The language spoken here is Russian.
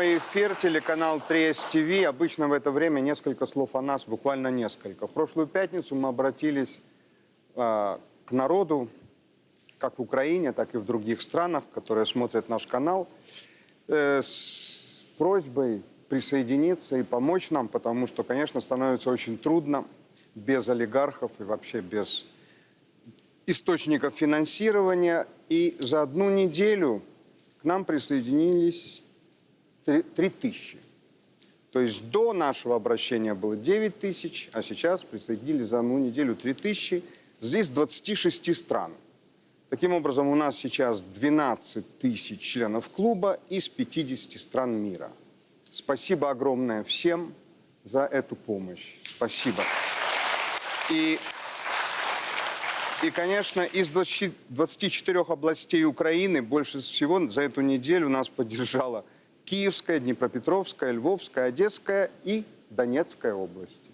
Эфир, телеканал 3С ТВ. Обычно в это время несколько слов о нас, буквально несколько. В прошлую пятницу мы обратились а, к народу, как в Украине, так и в других странах, которые смотрят наш канал, э, с просьбой присоединиться и помочь нам, потому что, конечно, становится очень трудно без олигархов и вообще без источников финансирования. И за одну неделю к нам присоединились три три тысячи. То есть до нашего обращения было 9 тысяч, а сейчас присоединились за одну неделю 3 тысячи. Здесь с 26 стран. Таким образом, у нас сейчас 12 тысяч членов клуба из 50 стран мира. Спасибо огромное всем за эту помощь. Спасибо. И и, конечно, из 20 24 областей Украины больше всего за эту неделю нас поддержала Киевская, Днепропетровская, Львовская, Одесская и Донецкая области.